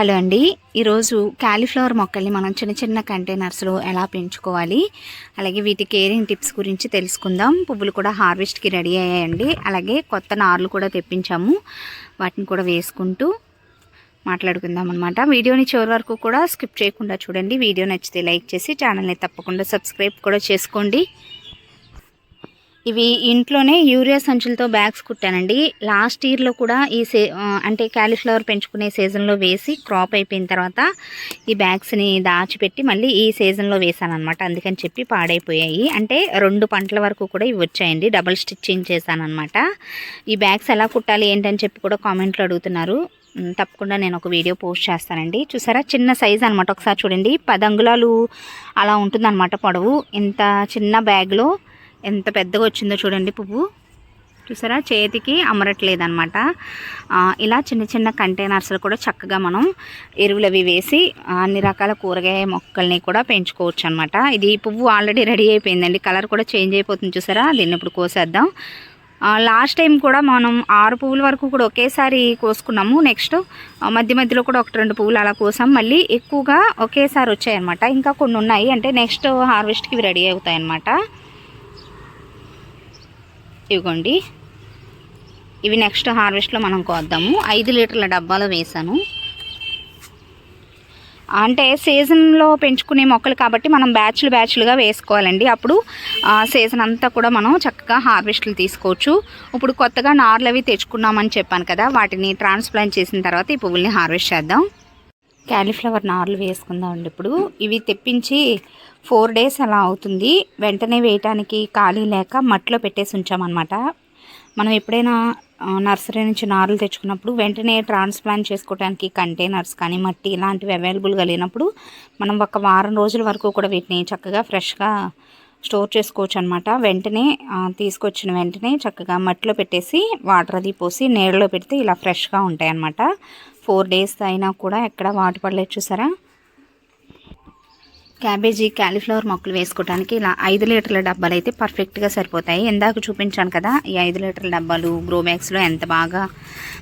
Hello అండి. ఈరోజు cauliflower మొక్కల్ని మనం చిన్న చిన్న కంటైనర్స్లో ఎలా పెంచుకోవాలి? అలాగే వీటి కేరింగ్ టిప్స్ గురించి తెలుసుకుందాం. పువ్వులు కూడా హార్వెస్ట్కి రెడీ అయ్యాయండి. అలాగే కొత్త నార్లు కూడా తెప్పించాము. వాటిని కూడా వేసుకుంటూ మాట్లాడుకుందాం అనమాట వీడియోని చివరి వరకు కూడా స్కిప్ చేయకుండా చూడండి. వీడియో నచ్చితే లైక్ చేసి ఛానల్ని తప్పకుండా సబ్స్క్రైబ్ కూడా చేసుకోండి. ఇవి ఇంట్లోనే యూరియా సంచులతో బ్యాగ్స్ కుట్టానండి. లాస్ట్ ఇయర్లో కూడా ఈ సే అంటే క్యాలీఫ్లవర్ పెంచుకునే సీజన్లో వేసి క్రాప్ అయిపోయిన తర్వాత ఈ బ్యాగ్స్ని దాచిపెట్టి మళ్ళీ ఈ సీజన్లో వేసాను అనమాట అందుకని చెప్పి పాడైపోయాయి. అంటే రెండు పంటల వరకు కూడా ఇవి వచ్చాయండి. డబల్ స్టిచ్చింగ్ చేశాను అనమాట ఈ బ్యాగ్స్ ఎలా కుట్టాలి ఏంటని చెప్పి కూడా కామెంట్లో అడుగుతున్నారు. తప్పకుండా నేను ఒక వీడియో పోస్ట్ చేస్తానండి. చూసారా? చిన్న సైజ్ అనమాట ఒకసారి చూడండి. పది అంగుళాలు అలా ఉంటుందన్నమాట పొడవు. ఇంత చిన్న బ్యాగ్లో ఎంత పెద్దగా వచ్చిందో చూడండి పువ్వు. చూసారా? చేతికి అమరట్లేదనమాట ఇలా చిన్న చిన్న కంటైనర్స్లో కూడా చక్కగా మనం ఎరువులు అవి వేసి అన్ని రకాల కూరగాయ మొక్కల్ని కూడా పెంచుకోవచ్చు అనమాట ఇది పువ్వు ఆల్రెడీ రెడీ అయిపోయిందండి. కలర్ కూడా చేంజ్ అయిపోతుంది చూసారా? దీన్ని ఇప్పుడు కోసేద్దాం. లాస్ట్ టైం కూడా మనం ఆరు పువ్వుల వరకు కూడా ఒకేసారి కోసుకున్నాము. నెక్స్ట్ మధ్య మధ్యలో కూడా ఒకటి రెండు పువ్వులు అలా కోసాం. మళ్ళీ ఎక్కువగా ఒకేసారి వచ్చాయన్నమాట. ఇంకా కొన్ని ఉన్నాయి. అంటే నెక్స్ట్ హార్వెస్ట్కి ఇవి రెడీ అవుతాయి ఇవ్వండి. ఇవి నెక్స్ట్ హార్వెస్ట్లో మనం కోద్దాము. ఐదు లీటర్ల డబ్బాలో వేసాను. అంటే సీజన్లో పెంచుకునే మొక్కలు కాబట్టి మనం బ్యాచ్లు బ్యాచ్లుగా వేసుకోవాలండి. అప్పుడు సీజన్ అంతా కూడా మనం చక్కగా హార్వెస్ట్లు తీసుకోవచ్చు. ఇప్పుడు కొత్తగా నార్లు అవి తెచ్చుకున్నామని చెప్పాను కదా వాటిని ట్రాన్స్ప్లాంట్ చేసిన తర్వాత ఈ పువ్వుల్ని హార్వెస్ట్ చేద్దాం. క్యాలీఫ్లవర్ నార్లు వేసుకుందామండి ఇప్పుడు. ఇవి తెప్పించి ఫోర్ డేస్ అలా అవుతుంది. వెంటనే వేయటానికి ఖాళీ లేక మట్టిలో పెట్టేసి ఉంచామన్నమాట. మనం ఎప్పుడైనా నర్సరీ నుంచి నారులు తెచ్చుకున్నప్పుడు వెంటనే ట్రాన్స్ప్లాంట్ చేసుకోవడానికి కంటైనర్స్ కానీ మట్టి ఇలాంటివి అవైలబుల్గా లేనప్పుడు మనం ఒక వారం రోజుల వరకు కూడా వీటిని చక్కగా ఫ్రెష్గా స్టోర్ చేసుకోవచ్చు అనమాట వెంటనే తీసుకొచ్చిన వెంటనే చక్కగా మట్టిలో పెట్టేసి వాటర్ అది పోసి నీళ్ళలో పెడితే ఇలా ఫ్రెష్గా ఉంటాయి అన్నమాట ఫోర్ డేస్ అయినా కూడా ఎక్కడ వాటి పడలేదు చూసారా? క్యాబేజీ క్యాలీఫ్లవర్ మొక్కలు వేసుకోవడానికి ఇలా ఐదు లీటర్ల డబ్బాలు అయితే పర్ఫెక్ట్గా సరిపోతాయి. ఇందాక చూపించాను కదా ఈ ఐదు లీటర్ల డబ్బాలు గ్రో బ్యాగ్స్లో ఎంత బాగా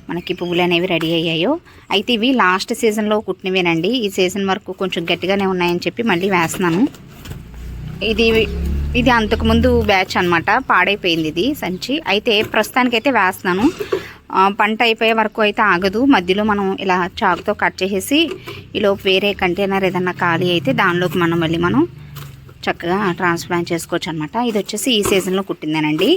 మనకి పువ్వులు అనేవి రెడీ అయ్యాయో. అయితే ఇవి లాస్ట్ సీజన్లో కుట్టినవేనండి. ఈ సీజన్ వరకు కొంచెం గట్టిగానే ఉన్నాయని చెప్పి మళ్ళీ వేస్తున్నాను. ఇది ఇది అంతకుముందు బ్యాచ్ అనమాట పాడైపోయింది ఇది సంచి. అయితే ప్రస్తుతానికైతే వేస్తున్నాను. పంట అయిపోయే వరకు అయితే ఆగదు. మధ్యలో మనం ఇలా చాకుతో కట్ చేసేసి ఈలోపు వేరే కంటైనర్ ఏదన్నా ఖాళీ అయితే దానిలోకి మనం మళ్ళీ మనం చక్కగా ట్రాన్స్ప్లాంట్ చేసుకోవచ్చు అనమాట ఇది వచ్చేసి ఈ సీజన్లో కుట్టిందేనండి.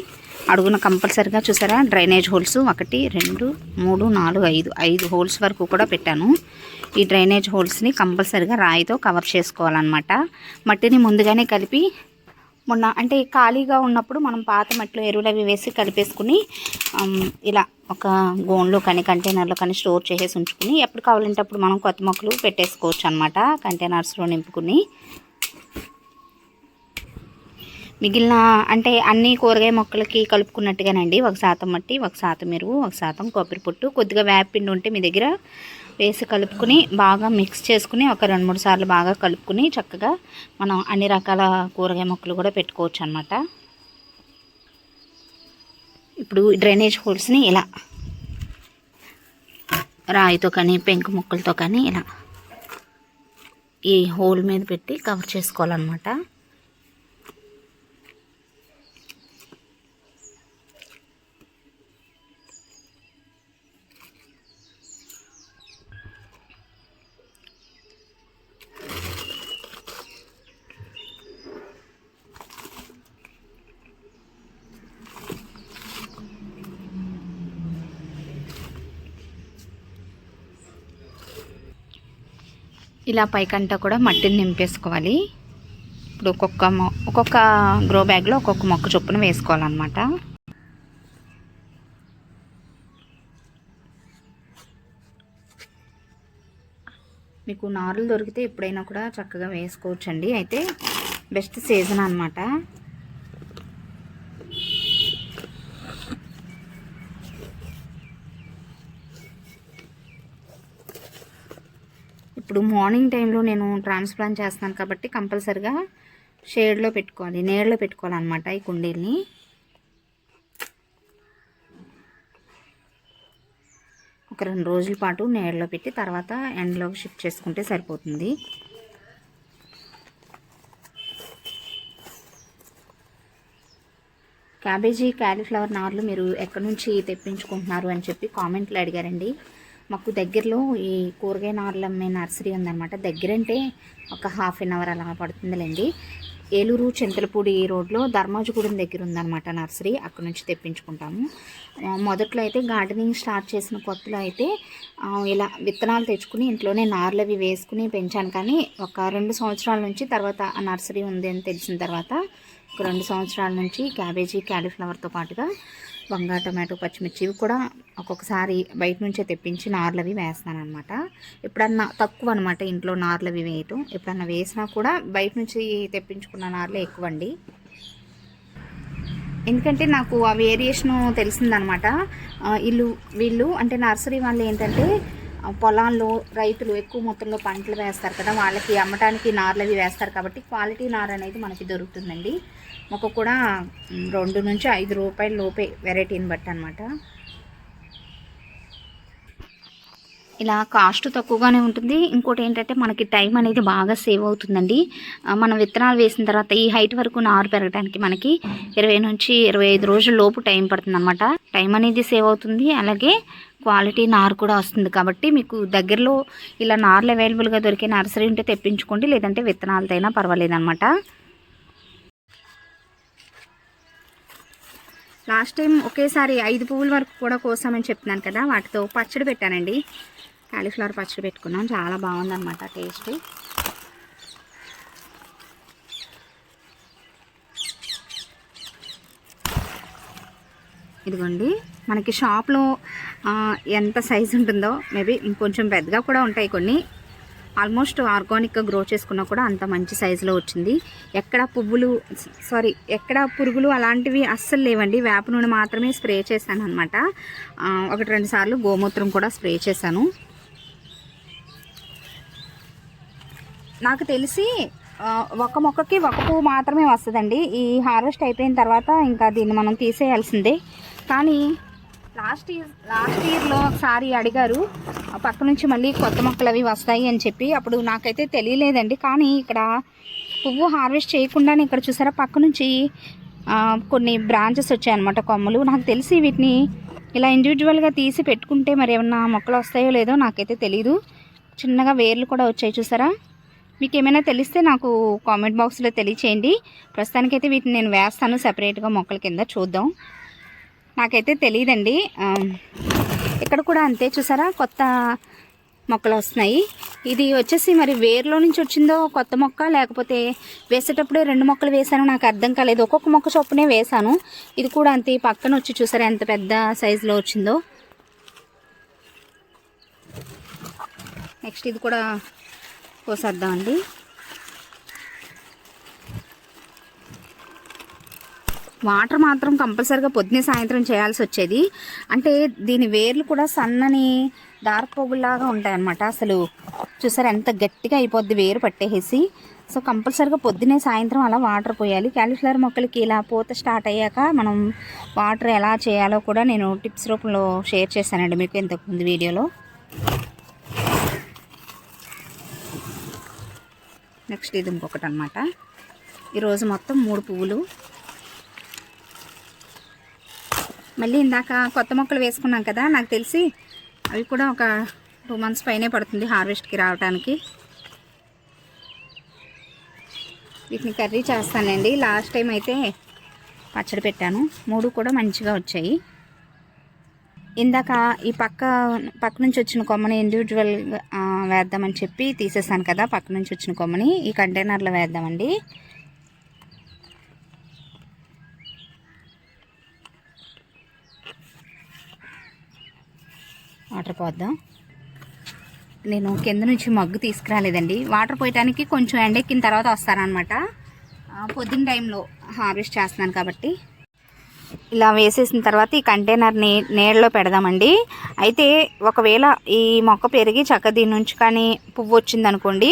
అడుగున కంపల్సరిగా చూసారా? డ్రైనేజ్ హోల్స్ ఒకటి రెండు మూడు నాలుగు ఐదు ఐదు హోల్స్ వరకు కూడా పెట్టాను. ఈ డ్రైనేజ్ హోల్స్ని కంపల్సరిగా రాయితో కవర్ చేసుకోవాలన్నమాట. మట్టిని ముందుగానే కలిపి మొన్న అంటే ఖాళీగా ఉన్నప్పుడు మనం పాత మట్టిలో ఎరువులు అవి వేసి కలిపేసుకుని ఇలా ఒక గోన్లో కానీ కంటైనర్లో కానీ స్టోర్ చేసేసి ఉంచుకుని ఎప్పుడు కావాలంటే అప్పుడు మనం కొత్త మొక్కలు పెట్టేసుకోవచ్చు అనమాట కంటైనర్స్లో నింపుకుని. మిగిలిన అంటే అన్ని కూరగాయ మొక్కలకి కలుపుకున్నట్టుగానండి ఒక శాతం మట్టి ఒక శాతం ఎరువు ఒక శాతం కొబ్బరి పొట్టు కొద్దిగా వేపిండి ఉంటే మీ దగ్గర వేసి కలుపుకుని బాగా మిక్స్ చేసుకుని ఒక రెండు మూడు సార్లు బాగా కలుపుకుని చక్కగా మనం అన్ని రకాల కూరగాయ మొక్కలు కూడా పెట్టుకోవచ్చు అనమాట ఇప్పుడు డ్రైనేజ్ హోల్స్ని ఇలా రాయితో కానీ పెంకు ముక్కలతో కానీ ఇలా ఈ హోల్ మీద పెట్టి కవర్ చేసుకోవాలన్నమాట. ఇలా పైకంతా కూడా మట్టిని నింపేసుకోవాలి. ఇప్పుడు ఒక్కొక్క మొ- ఒక్కొక్క గ్రో బ్యాగ్లో ఒక్కొక్క మొక్క చొప్పున వేసుకోవాలన్నమాట. మీకు నారులు దొరికితే ఎప్పుడైనా కూడా చక్కగా వేసుకోవచ్చండి. అయితే బెస్ట్ సీజన్ అన్నమాట. మార్నింగ్ టైంలో నేను ట్రాన్స్ప్లాంట్ చేస్తున్నాను కాబట్టి కంపల్సరిగా షేడ్లో పెట్టుకోవాలి నీడలో పెట్టుకోవాలన్నమాట ఈ కుండీల్ని. ఒక రెండు రోజుల పాటు నీడలో పెట్టి తర్వాత ఎండ్లోకి షిఫ్ట్ చేసుకుంటే సరిపోతుంది. క్యాబేజీ క్యాలీఫ్లవర్ నార్లు మీరు ఎక్కడి నుంచి తెప్పించుకుంటున్నారు అని చెప్పి కామెంట్లు అడిగారండి. మాకు దగ్గరలో ఈ కూరగాయ నార్లు అమ్మే నర్సరీ ఉందన్నమాట. దగ్గరంటే ఒక హాఫ్ అన్ అవర్ అలా పడుతుందిలేండి. ఏలూరు చింతలపూడి రోడ్లో ధర్మాజగూడెం దగ్గర ఉందన్నమాట నర్సరీ. అక్కడ నుంచి తెప్పించుకుంటాము. మొదట్లో అయితే గార్డెనింగ్ స్టార్ట్ చేసిన కొత్తలో అయితే ఇలా విత్తనాలు తెచ్చుకుని ఇంట్లోనే నార్లు అవి వేసుకుని పెంచాను. కానీ ఒక రెండు సంవత్సరాల నుంచి తర్వాత ఆ నర్సరీ ఉంది అని తెలిసిన తర్వాత ఒక రెండు సంవత్సరాల నుంచి క్యాబేజీ క్యాలీఫ్లవర్తో పాటుగా వంగ టమాటో పచ్చిమిర్చి ఇవి కూడా ఒక్కొక్కసారి బయట నుంచే తెప్పించి నార్లు అవి వేస్తాను అనమాట ఎప్పుడన్నా తక్కువ అనమాట ఇంట్లో నార్లు అవి వేయటం. ఎప్పుడన్నా వేసినా కూడా బయట నుంచి తెప్పించుకున్న నార్లే ఎక్కువ అండి ఎందుకంటే నాకు ఆ వేరియేషన్ తెలిసిందనమాట వీళ్ళు వీళ్ళు అంటే నర్సరీ వాళ్ళు ఏంటంటే పొలాల్లో రైతులు ఎక్కువ మొత్తంలో పంటలు వేస్తారు కదా వాళ్ళకి అమ్మటానికి నార్లు అవి వేస్తారు కాబట్టి క్వాలిటీ నార్ అనేది మనకి దొరుకుతుందండి. మొక్క కూడా రెండు నుంచి ఐదు రూపాయల లోపే వెరైటీని బట్టి అనమాట ఇలా కాస్ట్ తక్కువగానే ఉంటుంది. ఇంకోటి ఏంటంటే మనకి టైం అనేది బాగా సేవ్ అవుతుందండి. మనం విత్తనాలు వేసిన తర్వాత ఈ హైట్ వరకు నారు పెరగడానికి మనకి ఇరవై నుంచి ఇరవై ఐదు రోజుల లోపు టైం పడుతుంది అనమాట టైం అనేది సేవ్ అవుతుంది. అలాగే క్వాలిటీ నారు కూడా వస్తుంది కాబట్టి మీకు దగ్గరలో ఇలా నార్లు అవైలబుల్గా దొరికే నర్సరీ ఉంటే తెప్పించుకోండి లేదంటే విత్తనాలతో అయినా పర్వాలేదనమాట లాస్ట్ టైం ఒకేసారి ఐదు పువ్వుల వరకు కూడా కోసామని చెప్తున్నాను కదా వాటితో పచ్చడి పెట్టానండి. కాలీఫ్లవర్ పచ్చడి పెట్టుకున్నాం చాలా బాగుందన్నమాట టేస్ట్. ఇదిగోండి మనకి షాప్లో ఎంత సైజు ఉంటుందో మేబీ ఇంకొంచెం పెద్దగా కూడా ఉంటాయి కొన్ని. ఆల్మోస్ట్ ఆర్గానిక్గా గ్రో చేసుకున్నా కూడా అంత మంచి సైజులో వచ్చింది. ఎక్కడ పువ్వులు సారీ ఎక్కడ పురుగులు అలాంటివి అస్సలు లేవండి. వేప నూనె మాత్రమే స్ప్రే చేశాను అనమాట ఒకటి రెండు సార్లు గోమూత్రం కూడా స్ప్రే చేశాను. నాకు తెలిసి ఒక మొక్కకి ఒక పువ్వు మాత్రమే వస్తుందండి. ఈ హార్వెస్ట్ అయిపోయిన తర్వాత ఇంకా దీన్ని మనం తీసేయాల్సిందే. కానీ లాస్ట్ ఇయర్ లాస్ట్ ఇయర్లో ఒకసారి అడిగారు పక్క నుంచి మళ్ళీ కొత్త మొక్కలు అవి వస్తాయి అని చెప్పి. అప్పుడు నాకైతే తెలియలేదండి. కానీ ఇక్కడ పువ్వు హార్వెస్ట్ చేయకుండానే ఇక్కడ చూసారా పక్క నుంచి కొన్ని బ్రాంచెస్ వచ్చాయన్నమాట కొమ్మలు. నాకు తెలిసి వీటిని ఇలా ఇండివిజువల్గా తీసి పెట్టుకుంటే మరి ఏమన్నా మొక్కలు వస్తాయో లేదో నాకైతే తెలీదు. చిన్నగా వేర్లు కూడా వచ్చాయి చూసారా? మీకు ఏమైనా తెలిస్తే నాకు కామెంట్ బాక్స్లో తెలియచేయండి. ప్రస్తుతానికైతే వీటిని నేను వేస్తాను సపరేట్గా మొక్కల కింద చూద్దాం. నాకైతే తెలియదండి ఇక్కడ కూడా అంతే చూసారా? కొత్త మొక్కలు వస్తున్నాయి. ఇది వచ్చేసి మరి వేర్లో నుంచి వచ్చిందో కొత్త మొక్క లేకపోతే వేసేటప్పుడే రెండు మొక్కలు వేసాను నాకు అర్థం కాలేదు. ఒక్కొక్క మొక్క చొప్పునే వేసాను ఇది కూడా అంతే పక్కన వచ్చి చూసారా ఎంత పెద్ద సైజులో వచ్చిందో? నెక్స్ట్ ఇది కూడా కోసేద్దామండి. వాటర్ మాత్రం కంపల్సరిగా పొద్దునే సాయంత్రం చేయాల్సి వచ్చేది అంటే దీని వేర్లు కూడా సన్నని డార్క్ పొగుల్లాగా ఉంటాయన్నమాట. అసలు చూసారు ఎంత గట్టిగా అయిపోద్ది వేరు పట్టేసి సో కంపల్సరిగా పొద్దునే సాయంత్రం అలా వాటర్ పోయాలి. క్యాలీఫ్లవర్ మొక్కలకి ఇలా పూత స్టార్ట్ అయ్యాక మనం వాటర్ ఎలా చేయాలో కూడా నేను టిప్స్ రూపంలో షేర్ చేశానండి మీకు ఇంతకుముందు వీడియోలో. నెక్స్ట్ ఇది ఇంకొకటి అనమాట ఈరోజు మొత్తం మూడు పువ్వులు. మళ్ళీ ఇందాక కొత్త మొక్కలు వేసుకున్నాం కదా నాకు తెలిసి అవి కూడా ఒక టూ మంత్స్ పైనే పడుతుంది హార్వెస్ట్కి రావడానికి వీటిని కర్రీ చేస్తానండి. లాస్ట్ టైం అయితే పచ్చడి పెట్టాను. మూడు కూడా మంచిగా వచ్చాయి. ఇందాక ఈ పక్క పక్క నుంచి వచ్చిన కొమ్మని ఇండివిజువల్ వేద్దామని చెప్పి తీసేసాను కదా పక్క నుంచి వచ్చిన కొమ్మని. ఈ కంటైనర్లో వేద్దామండి. వాటర్ పోద్దాం. నేను కింద నుంచి మగ్గు తీసుకురాలేదండి. వాటర్ పోయటానికి కొంచెం ఎండెక్కిన తర్వాత వస్తానమాట పొద్దున్న టైంలో హార్వెస్ట్ చేస్తున్నాను కాబట్టి. ఇలా వేసేసిన తర్వాత ఈ కంటైనర్ని నీళ్ళలో పెడదామండి. అయితే ఒకవేళ ఈ మొక్క పెరిగి చక్క దీని నుంచి కానీ పువ్వు వచ్చింది అనుకోండి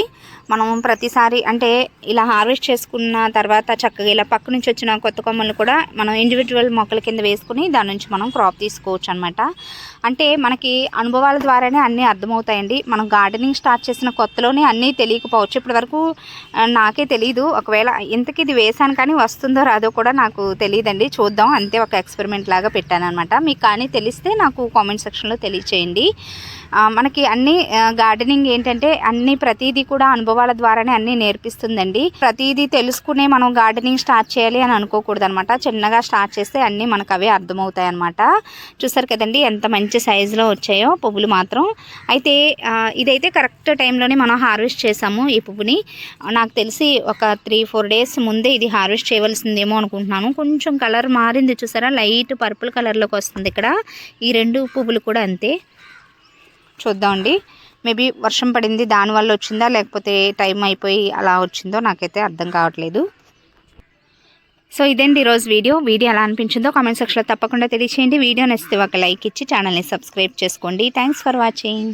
మనం ప్రతిసారి అంటే ఇలా హార్వెస్ట్ చేసుకున్న తర్వాత చక్కగా ఇలా పక్క నుంచి వచ్చిన కొత్త కొమ్మలు కూడా మనం ఇండివిజువల్ మొక్కల కింద వేసుకుని దాని నుంచి మనం క్రాప్ తీసుకోవచ్చు అనమాట అంటే మనకి అనుభవాల ద్వారానే అన్నీ అర్థమవుతాయండి. మనం గార్డెనింగ్ స్టార్ట్ చేసిన కొత్తలోనే అన్నీ తెలియకపోవచ్చు. ఇప్పటి వరకు నాకే తెలియదు ఒకవేళ ఇంతకీ ఇది వేసాను కానీ వస్తుందో రాదో కూడా నాకు తెలియదండి చూద్దాం. అంతే ఒక ఎక్స్పెరిమెంట్ లాగా పెట్టాను అనమాట మీకు కానీ తెలిస్తే నాకు కామెంట్ సెక్షన్లో తెలియచేయండి. మనకి అన్ని గార్డెనింగ్ ఏంటంటే అన్ని ప్రతిదీ కూడా అనుభవాల ద్వారానే అన్నీ నేర్పిస్తుందండి. ప్రతిదీ తెలుసుకునే మనం గార్డెనింగ్ స్టార్ట్ చేయాలి అని అనుకోకూడదు అనమాట చిన్నగా స్టార్ట్ చేస్తే అన్నీ మనకు అవే అర్థమవుతాయి అనమాట చూసారు కదండి ఎంత మంచి సైజులో వచ్చాయో పువ్వులు మాత్రం. అయితే ఇదైతే కరెక్ట్ టైంలోనే మనం హార్వెస్ట్ చేసాము ఈ పువ్వుని. నాకు తెలిసి ఒక త్రీ ఫోర్ డేస్ ముందే ఇది హార్వెస్ట్ చేయవలసిందేమో అనుకుంటున్నాను. కొంచెం కలర్ మారింది చూసారా? లైట్ పర్పుల్ కలర్లోకి వస్తుంది ఇక్కడ. ఈ రెండు పువ్వులు కూడా అంతే. చూద్దామండి. మేబీ వర్షం పడింది దానివల్ల వచ్చిందా లేకపోతే టైం అయిపోయి అలా వచ్చిందో నాకైతే అర్థం కావట్లేదు. సో ఇదండి ఈరోజు వీడియో. వీడియో ఎలా అనిపించిందో కామెంట్ సెక్షన్లో తప్పకుండా తెలియచేయండి. వీడియో నచ్చితే ఒక లైక్ ఇచ్చి ఛానల్ని సబ్స్క్రైబ్ చేసుకోండి. Thanks for watching.